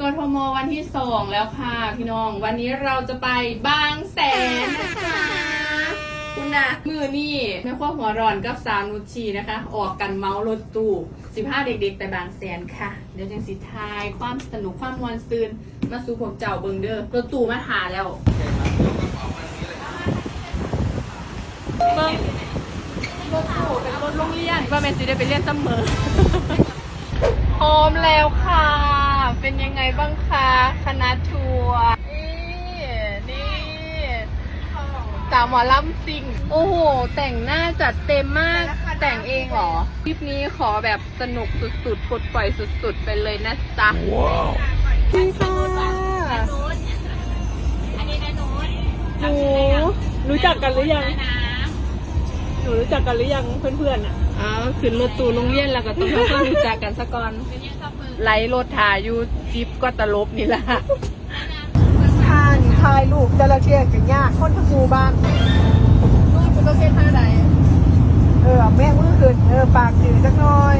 กทมวันที่สองแล้วค่ะพี่น้อง วันนี้เราจะไปบางแสนนะคะคุณนะมือนี่แม่ครัวหัวร้อนกับสาวนุชชีนะคะ ออกกันเมารถตู้15 เด็กๆ ไปบางแสนค่ะ เดี๋ยวจังสิทายความสนุกความมวลซืนมาสู่พวกเจ้าเบิงเด้อรถตู้มาหาแล้วเบิ่งรถตู้เป็นรถโรงเรียนว่าแม่นสิได้ไปเรียนเสมอพร้อมแล้วค่ะ เป็นยังไงบ้างคะคณะทัวร์นี่นี่สาวหมอลำซิง โอ้โห แต่งหน้าจัดเต็มมาก แต่งเองเหรอ คลิปนี้ขอแบบสนุกสุดๆปลดปล่อยสุดๆ ไปเลยนะจ๊ะว้าวพี่ค่ะอันนี้นะโน้ตหนูรู้จักกันหรือยัง หนูรู้จักกันหรือยังเพื่อนๆอะอ๋อขึ้นรถตู้โรงเรียนแล้วก็ต้องมาฟังรู้จักกันซะก่อน เป็นยังซับมือไล่รถถ่ายอยู่จิ๊บก็ตลบนี่แหละทานทายลูกแต่ละเทียกันยากคนทั้งหมู่บ้านนู่นคุณต้องเช็ดท่าใดเออแม่มือขึ้นเออปากถือสักหน่อย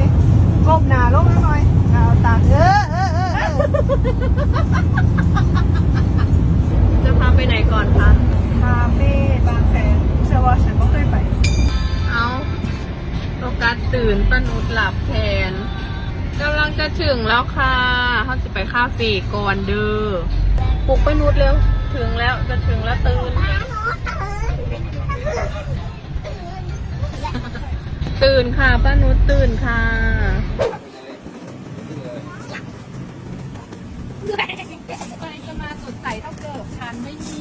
ก้มหน้าลงสักหน่อยเอาตาเออเออเออเออจะพาไปไหนก่อนคะคาเฟ่บางแสนเชื่อว่าฉันก็เคยไป เอาโฟกัสตื่นปนุษหลับแทน กำลังจะถึงแล้วค่ะเขาจะไปคาเฟ่ก่อนเด้อปลุกปนุษเร็ว ถึงแล้วจะถึงแล้วตื่น ตื่นค่ะป้านุชตื่นค่ะอะไรจะมาสดใสเท่าเกิดฉันไม่มี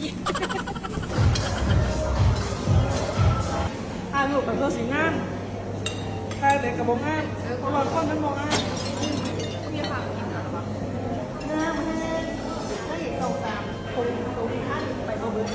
ทานลูกแบบตัวสีงาม ทายแต่กระบอกงามเพราะว่าคนมันมองงามมีความกินเหรอวะงามแห้งถ้าเห็นตรงตามคงตรงที่ท่านไปเอาเบอ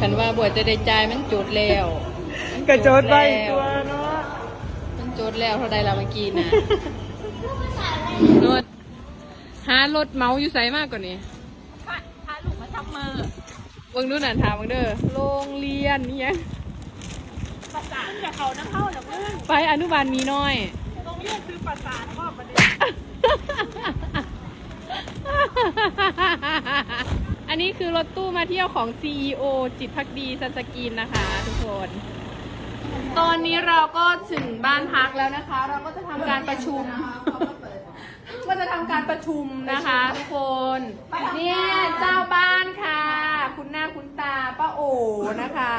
คันว่าบวชจะได้ใจายมันจุดแล้วกระโจดไปตัวเนาะมันจุดแล้วเท่าใดละเมื่อกี้นะนวดหารถเมาอยู่ไสมากกว่านี้พาพาลูกมาซับมือเบิ่งดูหนันถามเบิ่งเด้อโรงเรียนนี่ยังภาษาจากเขาน้ำเข้าหรอกเพื่อนไปอนุบาลมีน้อยต้องเรียกซื้อภาษาพ่อประเด็น อันนี้คือรถตู้มาเที่ยวของ CEO จิตพักดีสันสกีนนะคะ ทุกคน ตอนนี้เราก็ถึงบ้านพักแล้วนะคะ เราก็จะทำการประชุม ก็จะทำการประชุมนะคะทุกคน เนี่ยเจ้าบ้านค่ะ คุณหน้าคุณตาป้าโอนะคะ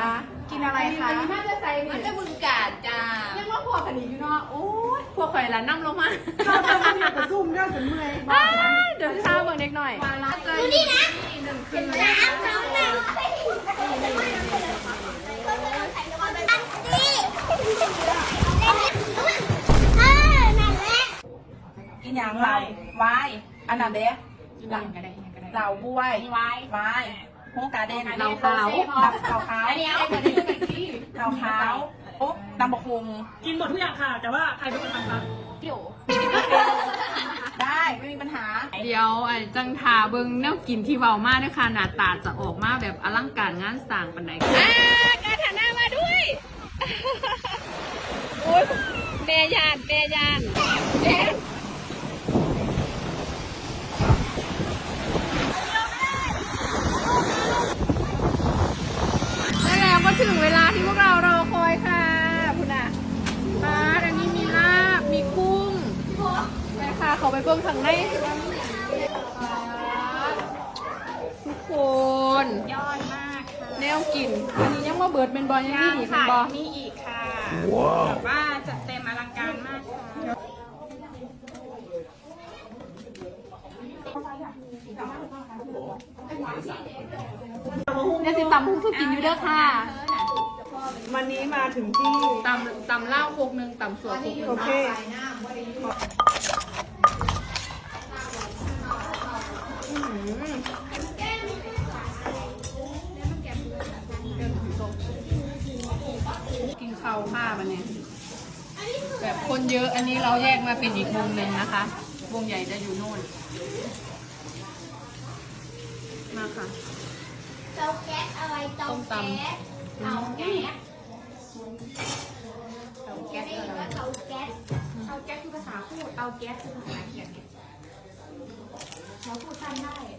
กินอะไรคะอันนี้มาจะใส่มันจะบึงกาดจ้ายังว่าพวกกันอีกอยู่เนาะ โอ้ยพวกข่อยละนั่งลงมาเราจะมาเนี่ยประซุ่มได้สนเมื่อยอ้ายเดี๋ยวข้าวเบิ่งเด็กหน่อยดูนี่นะอีหยังเหล่าไว้อันนั้นเด้หลังก็ได้ยังก็ได้เหล่าบวยไว้ไว้โฮกาเดนเหล่าขาวเหล่าขาวขาวอันนี้เอาเหล่าขาวโอ๊ะตำบกคุงกินหมดทุกอย่างค่ะ แต่ว่าใครเป็นคนทำคะเดี๋ยวได้ไม่มีปัญหา เดี๋ยวไอ้จังทาเบิ่งแนวกินที่เว้ามาด้วยค่ะหน้าตาจะออกมาแบบอลังการงานสร้างปันใดอ่าการหันหน้ามาด้วยโอ้ยแม่ยานแม่ยาน เขาไปเบิ่งทางในทุกคนยอดมากค่ะแนวกินอันนี้ยังว่าเบิดเป็นบอลยังมีอีกเป็นบอลมีอีกค่ะแบบว่าจัดเต็มอลังการมากค่ะเนี่ยสิตำพุ่งสุกินอยู่เด้อค่ะ วันนี้มาถึงที่ตำตำเหล้าโคกหนึ่งตำสัวโคกหนึ่งโอเค กินข้าวค่ะวันนี้แบบคนเยอะอันนี้เราแยกมาเป็นอีกวงหนึ่งนะคะ วงใหญ่จะอยู่โน่น มาค่ะเตาแก๊สอะไรเตาแก๊สเตาแก๊สเตาแก๊สได้ยินอะไรว่าเตาแก๊สเตาแก๊สคือภาษาพูดเตาแก๊สคือภาษาเขียนเนี่ยเขาพูดกันได้เ